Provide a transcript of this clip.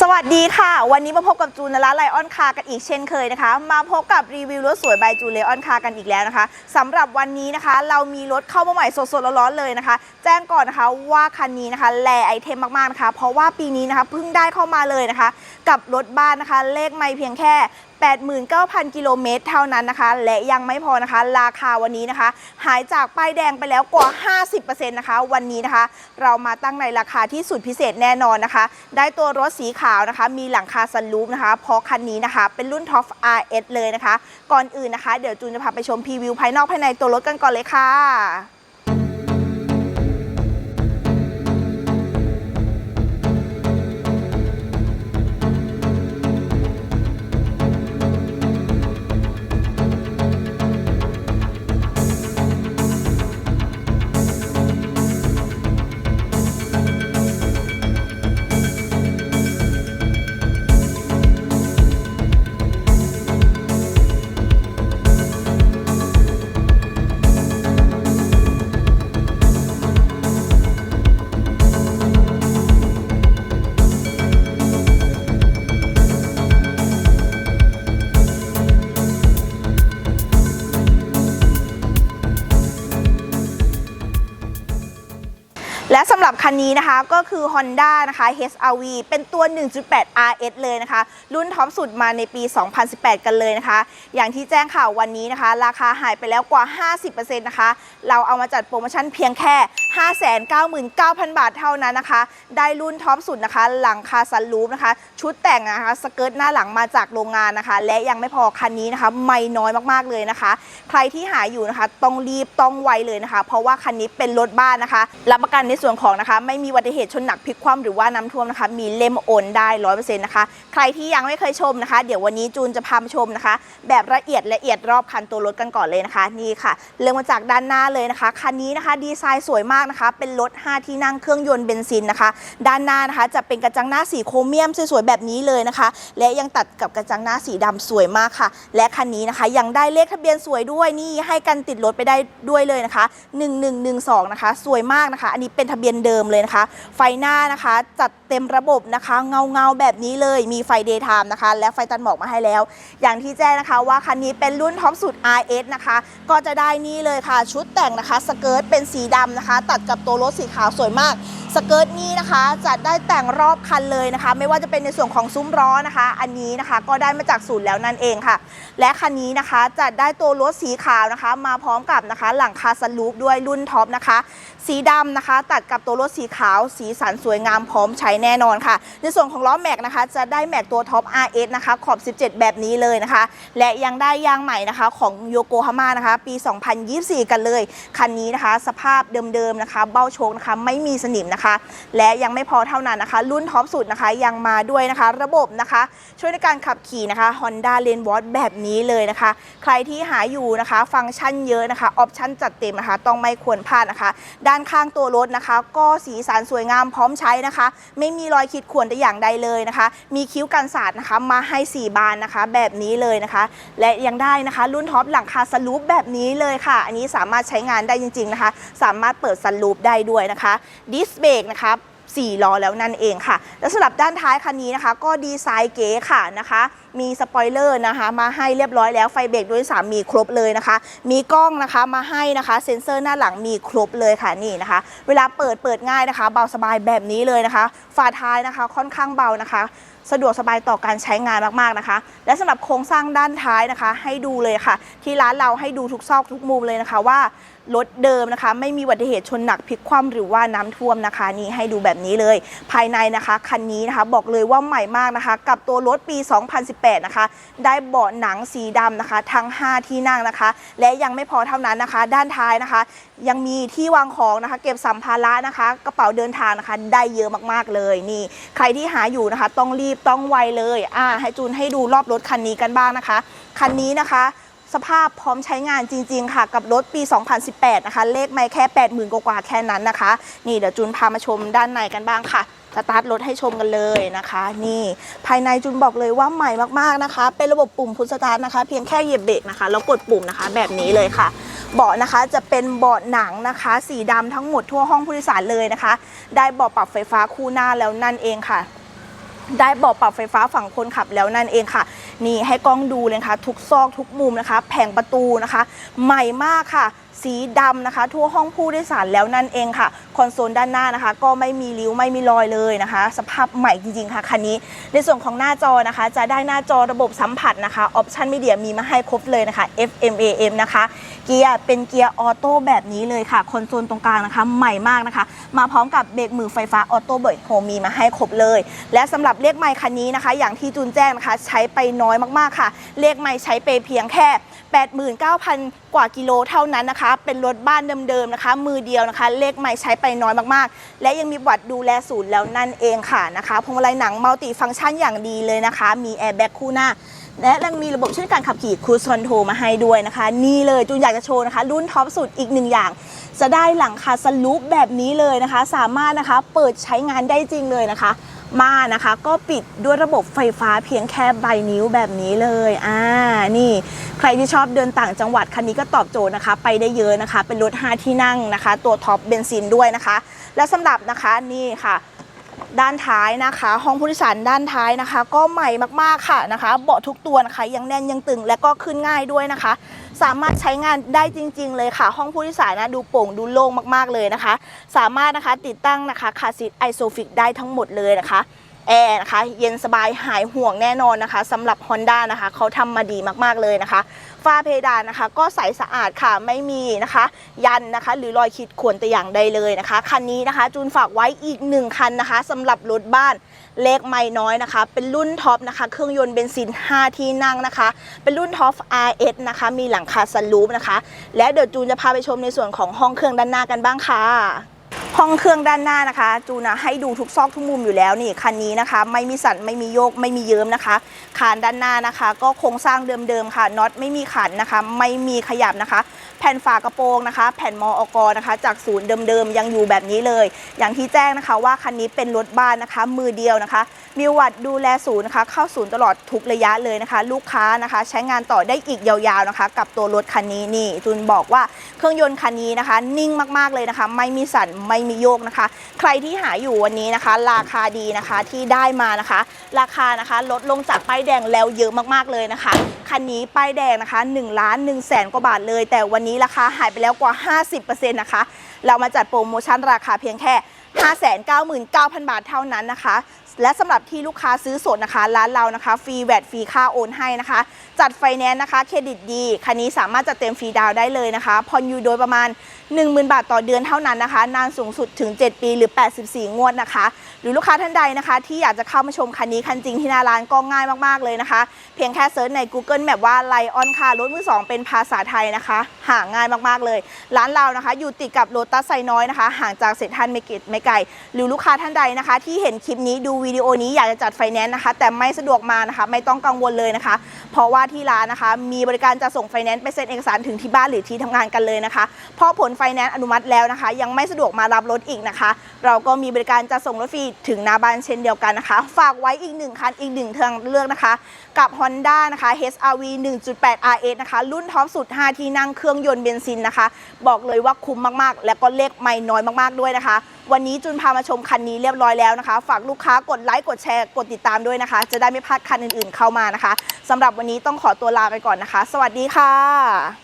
สวัสดีค่ะ วันนี้มาพบกับจูนและไลออนคากันอีกเช่นเคยนะคะ มาพบกับรีวิวรถสวยบายจูเลออนคากันอีกแล้วนะคะสำหรับวันนี้นะคะ เรามีรถเข้ามาใหม่สดๆร้อนๆเลยนะคะ แจ้งก่อนนะคะว่าคันนี้นะคะแลไอเทมมากๆนะคะ เพราะว่าปีนี้นะคะเพิ่งได้เข้ามาเลยนะคะ กับรถบ้านนะคะ เลขไม่เพียงแค่ 89,000 กิโลเมตรเท่านั้นนะคะ และยังไม่พอนะคะ ราคาวันนี้นะคะ หายจากป้ายแดงไปแล้วกว่า 50%นะคะ วันนี้นะคะ เรามาตั้งในราคาที่สุดพิเศษแน่นอนนะคะ ได้ตัวรถสีขาวนะคะ มีหลังคาซันรูฟนะคะเพราะคันนี้นะคะ เป็นรุ่น Top RS เลยนะคะ ก่อนอื่นนะคะ เดี๋ยวจูนจะพาไปชมพรีวิวภายนอกภายในตัวรถกันก่อนเลยค่ะ และสำหรับคันนี้นะคะก็คือ Honda นะคะ HRV เป็นตัว 1.8 RS เลยนะคะ รุ่นท็อปสุดมาในปี 2018 กันเลยนะคะ อย่างที่แจ้งข่าววันนี้นะคะ ราคาหายไปแล้วกว่า 50%นะคะ เราเอามาจัดโปรโมชั่นเพียงแค่ 599,000 บาทเท่านั้นนะคะ ได้รุ่นท็อปสุดนะคะ หลังคาซันรูฟนะคะ ชุดแต่งนะคะสเกิร์ตหน้าหลังมาจากโรงงานนะคะ และยังไม่พอคันนี้นะคะ ไม่น้อยมากๆเลยนะคะ ใครที่หาอยู่นะคะ ต้องรีบต้องไวเลยนะคะ เพราะว่าคันนี้เป็นรถบ้านนะคะ รับประกันในส่วนของนะคะไม่มีอุบัติเหตุชนหนักพลิกคว่ำหรือว่าน้ำท่วมนะคะ มีเล่มโอนได้ร้อยเปอร์เซ็นต์นะคะ ใครที่ยังไม่เคยชมนะคะ เดี๋ยววันนี้จูนจะพามาชมนะคะ แบบละเอียดละเอียดรอบคันตัวรถกันก่อนเลยนะคะ นี่ค่ะ เริ่มมาจากด้านหน้าเลยนะคะ คันนี้นะคะดีไซน์สวยมากนะคะ เป็นรถ 5 ที่นั่งเครื่องยนต์เบนซินนะคะ ด้านหน้านะคะจะเป็นกระจังหน้าสีโครเมียมสวยๆแบบนี้เลยนะคะ และยังตัดกับกระจังหน้าสีดำสวยมากค่ะ และคันนี้นะคะยังได้เลขทะเบียนสวยด้วยนี่ให้กันติดรถไปได้ด้วยเลยนะคะ 1112 นะคะ สวยมากนะคะ อันนี้เป็นทะเบียนเดิมเลยนะคะ ไฟหน้านะคะ จัดเต็มระบบนะคะ เงาเงาแบบนี้เลยมีไฟเดย์ไทม์นะคะ และไฟตันหมอกมาให้แล้ว อย่างที่แจ้งนะคะว่าคันนี้เป็นรุ่นท็อปสุด RS นะคะ ก็จะได้นี่เลยค่ะ ชุดแต่งนะคะ สเกิร์ตเป็นสีดำนะคะ ตัดกับตัวรถสีขาวสวยมาก สเกิร์ตนี้นะคะจะได้แต่งรอบคันเลยนะคะ ไม่ว่าจะเป็นในส่วนของซุ้มล้อนะคะ อันนี้นะคะก็ได้มาจากศูนย์แล้วนั่นเองค่ะ และคันนี้นะคะจะได้ตัวรถสีขาวนะคะ มาพร้อมกับนะคะ หลังคาสลูปด้วยรุ่นท็อปนะคะ สีดำนะคะ ตัดกับตัวรถสีขาว สีสันสวยงามพร้อมใช้แน่นอนค่ะ ในส่วนของล้อแม็กนะคะ จะได้แม็กตัวท็อป RS นะคะขอบ 17 แบบนี้เลยนะคะ และยังได้ยางใหม่นะคะของโยโกฮาม่านะคะ ปี 2024 กันเลย คันนี้นะคะ สภาพเดิมๆนะคะ เบ้าโชคนะคะไม่มีสนิมนะคะและยังไม่พอเท่านั้นนะคะ รุ่นท็อปสุดนะคะยังมาด้วยนะคะ ระบบนะคะ ช่วยในการขับขี่นะคะ Honda l a n e w a t แบบนี้เลยนะคะ ใครที่หาอยู่นะคะ ฟังก์ชันเยอะนะคะออปชั่นจัดเต็มนะคะ ต้องไม่ควรพลาดนะคะ ด้านข้างตัวรถนะคะ ก็สีสันสวยงามพร้อมใช้นะคะ ไม่มีรอยขีดข่วนแต่อย่างใดเลยนะคะ มีคิ้วกันสาดนะคะมาให้ 4 บานนะคะ แบบนี้เลยนะคะ และยังได้นะคะ รุ่นท็อปหลังคาสลูปแบบนี้เลยค่ะ อันนี้สามารถใช้งานได้จริง ๆนะคะ สามารถเปิดสลูปได้ด้วยนะคะดิสเบรกนะคะ4ล้อแล้วนั่นเองค่ะ และสำหรับด้านท้ายคันนี้นะคะ ก็ดีไซน์เก๋ค่ะนะคะ มีสปอยเลอร์นะคะ มาให้เรียบร้อยแล้วไฟเบรกด้วยสามมีครบเลยนะคะ มีกล้องนะคะมาให้นะคะเซ็นเซอร์หน้าหลังมีครบเลยค่ะนี่นะคะ เวลาเปิดเปิดง่ายนะคะ เบาสบายแบบนี้เลยนะคะฝาท้ายนะคะค่อนข้างเบานะคะ สะดวกสบายต่อการใช้งานมากๆนะคะ และสำหรับโครงสร้างด้านท้ายนะคะ ให้ดูเลยค่ะ ที่ร้านเราให้ดูทุกซอกทุกมุมเลยนะคะว่ารถเดิมนะคะ ไม่มีอุบัติเหตุชนหนักพลิกคว่ำหรือว่าน้ำท่วมนะคะ นี่ให้ดูแบบนี้เลย ภายในนะคะคันนี้นะคะ บอกเลยว่าใหม่มากนะคะ กับตัวรถปี 2018นะคะ ได้เบาะหนังสีดำนะคะ ทั้ง 5 ที่นั่งนะคะ และยังไม่พอเท่านั้นนะคะ ด้านท้ายนะคะ ยังมีที่วางของนะคะ เก็บสัมภาระนะคะ กระเป๋าเดินทางนะคะ ได้เยอะมากๆเลยนี่ ใครที่หาอยู่นะคะ ต้องรีบต้องไวเลยอ่าให้จูนให้ดูรอบรถคันนี้กันบ้างนะคะ คันนี้นะคะสภาพพร้อมใช้งานจริง ๆ ค่ะ กับรถปี 2018 นะคะ เลขไม่แค่ 80,000 กว่าแค่นั้นนะคะ นี่เดี๋ยวจูนพามาชมด้านในกันบ้างค่ะ สตาร์ทรถให้ชมกันเลยนะคะ นี่ภายในจูนบอกเลยว่าใหม่มากๆนะคะ เป็นระบบปุ่มพุชสตาร์ทนะคะ เพียงแค่เหยียบเบรกนะคะแล้วกดปุ่มนะคะ แบบนี้เลยค่ะเบาะนะคะจะเป็นเบาะหนังนะคะ สีดำทั้งหมดทั่วห้องผู้โดยสารเลยนะคะ ได้เบาะปรับไฟฟ้าคู่หน้าแล้วนั่นเองค่ะ ได้เบาะปรับไฟฟ้าฝั่งคนขับแล้วนั่นเองค่ะ นี่ให้กล้องดูเลยนะคะทุกซอกทุกมุมนะคะ แผงประตูนะคะ ใหม่มากค่ะสีดำนะคะ ทั่วห้องผู้โดยสารแล้วนั่นเองค่ะ คอนโซลด้านหน้านะคะ ก็ไม่มีริ้วไม่มีรอยเลยนะคะ สภาพใหม่จริงๆค่ะคันนี้ ในส่วนของหน้าจอนะคะ จะได้หน้าจอระบบสัมผัสนะคะออปชันมีเดียมีมาให้ครบเลยนะคะ FM AM นะคะ เกียร์เป็นเกียร์ออโต้แบบนี้เลยค่ะ คอนโซลตรงกลางนะคะ ใหม่มากนะคะ มาพร้อมกับเบรกมือไฟฟ้าออโต้เบรกโฮมีมาให้ครบเลย และสำหรับเลขไมค์คันนี้นะคะ อย่างที่จูนแจ้งนะคะ ใช้ไปน้อยมากๆค่ะ เลขไมค์ใช้ไปเพียงแค่ 89,000 กว่ากิโลเท่านั้นนะคะเป็นรถบ้านเดิมๆนะคะ มือเดียวนะคะ เลขไมค์ใช้ไปน้อยมากๆ และยังมีบัตรดูแลศูนย์แล้วนั่นเองค่ะนะคะพวงมาลัยหนังมัลติฟังก์ชันอย่างดีเลยนะคะ มีแอร์แบ็กคู่หน้าและยังมีระบบช่วยการขับขี่ครู z คอนโทมาให้ด้วยนะคะ นี่เลยจูนอยากจะโชว์นะคะ รุ่นท็อปสุดอีกหนึ่งอย่าง จะได้หลังคาสลูปแบบนี้เลยนะคะ สามารถนะคะเปิดใช้งานได้จริงเลยนะคะ มานะคะ ก็ปิดด้วยระบบไฟฟ้าเพียงแค่ใบนิ้วแบบนี้เลยอ่านี่ใครที่ชอบเดินต่างจังหวัดคันนี้ก็ตอบโจทย์นะคะ ไปได้เยอะนะคะ เป็นรถ 5 ที่นั่งนะคะ ตัวท็อปเบนซินด้วยนะคะ และสำหรับนะคะนี่ค่ะด้านท้ายนะคะ ห้องผู้โดยสารด้านท้ายนะคะ ก็ใหม่มากๆค่ะนะคะ เบาะทุกตัวนะคะยังแน่นยังตึงและก็ขึ้นง่ายด้วยนะคะ สามารถใช้งานได้จริง ๆ เลยค่ะ ห้องผู้โดยสารนะดูโปร่งดูโล่งมากๆเลยนะคะ สามารถนะคะติดตั้งนะคะคาร์ซีทไอโซฟิกได้ทั้งหมดเลยนะคะแอร์นะคะเย็นสบายหายห่วงแน่นอนนะคะสำหรับ Honda นะคะเขาทำมาดีมากๆเลยนะคะ ฝ้าเพดานนะคะ ก็ใสสะอาดค่ะไม่มีนะคะ ยันนะคะ หรือรอยขีดข่วนแต่อย่างใดเลยนะคะคันนี้นะคะ จูนฝากไว้อีกหนึ่งคันนะคะสำหรับรถบ้านเลขไม่น้อยนะคะ เป็นรุ่นท็อปนะคะ เครื่องยนต์เบนซิน 5 ที่นั่งนะคะ เป็นรุ่นท็อป RS นะคะ มีหลังคาสลูปนะคะ และเดี๋ยวจูนจะพาไปชมในส่วนของห้องเครื่องด้านหน้ากันบ้างค่ะ ห้องเครื่องด้านหน้านะคะ จูนะให้ดูทุกซอกทุกมุมอยู่แล้วนี่คันนี้นะคะ ไม่มีสั่นไม่มีโยกไม่มีเยิ้มนะคะคานด้านหน้านะคะ ก็โครงสร้างเดิมๆค่ะน็อตไม่มีขันนะคะ ไม่มีขยับนะคะ แผ่นฝากระโปรงนะคะ แผ่นมออกนะคะ จากศูนย์เดิมๆยังอยู่แบบนี้เลย อย่างที่แจ้งนะคะว่าคันนี้เป็นรถบ้านนะคะ มือเดียวนะคะ มีวัดดูแลศูนย์นะคะเข้าศูนย์ตลอดทุกระยะเลยนะคะ ลูกค้านะคะ ใช้งานต่อได้อีกยาวๆนะคะ กับตัวรถคันนี้นี่จุนบอกว่าเครื่องยนต์คันนี้นะคะ นิ่งมากๆเลยนะคะ ไม่มีสั่นไม่มีโยกนะคะ ใครที่หาอยู่วันนี้นะคะ ราคาดีนะคะที่ได้มานะคะ ราคานะคะลดลงจากป้ายแดงแล้วเยอะมากๆเลยนะคะคันนี้ป้ายแดงนะคะ1ล้าน1แสนกว่าบาทเลย แต่วันนี้ราคาหายไปแล้วกว่า 50%นะคะเรามาจัดโปรโมชั่นราคาเพียงแค่599,000 บาทเท่านั้นนะคะ และสำหรับที่ลูกค้าซื้อสดนะคะ ร้านเรานะคะฟรีแวดฟรีค่าโอนให้นะคะจัดไฟแนนซ์นะคะเครดิตดี คันนี้สามารถจัดเต็มฟรีดาวได้เลยนะคะผ่อนอยู่โดยประมาณ 10,000 บาทต่อเดือนเท่านั้นนะคะ นานสูงสุดถึง 7 ปีหรือ 84 งวดนะคะ หรือลูกค้าท่านใดนะคะ ที่อยากจะเข้ามาชมคันนี้คันจริงที่หน้าร้านก็ง่ายมากๆเลยนะคะ เพียงแค่เซิร์ชใน Google Map ว่าไลออนคารถมือสองเป็นภาษาไทยนะคะ หาง่ายมากๆเลย ร้านเรานะคะ อยู่ติดกับโ o ตัสไซน้อยนะคะ ห่างจากเซ็นทรัลเมกิตไม่ไกลหรือลูกค้าท่านใดนะคะ ที่เห็นคลิปนี้ดูวิดีโอนี้อยากจะจัดไฟแนนซ์นะคะ แต่ไม่สะดวกมานะคะ ไม่ต้องกังวลเลยนะคะ เพราะว่าที่ร้านนะคะ มีบริการจะส่งไฟแนนซ์ไปเซ็นเอกสารถึงที่บ้านหรือที่ทำงานกันเลยนะคะ เพราะผลไฟแนนซ์อนุมัติแล้วนะคะ ยังไม่สะดวกมารับรถอีกนะคะ เราก็มีบริการจะส่งรถฟรีถึงหน้าบ้านเช่นเดียวกันนะคะ ฝากไว้อีกหนึ่งคันอีกหนึ่งทางเลือกนะคะ กับ Honda นะคะ HRV 1.8 RS นะคะ รุ่นท็อปสุด 5 ที่นั่งเครื่องยนต์เบนซินนะคะ บอกเลยว่าคุ้มมากๆ และก็เลขไม่น้อยมากๆด้วยนะคะ วันนี้จุนพามาชมคันนี้เรียบร้อยแล้วนะคะ ฝากลูกค้ากดไลค์กดแชร์กดติดตามด้วยนะคะ จะได้ไม่พลาดคันอื่นๆเข้ามานะคะำหรับวันนี้ต้องขอตัวลาไปก่อนนะคะ สวัสดีค่ะ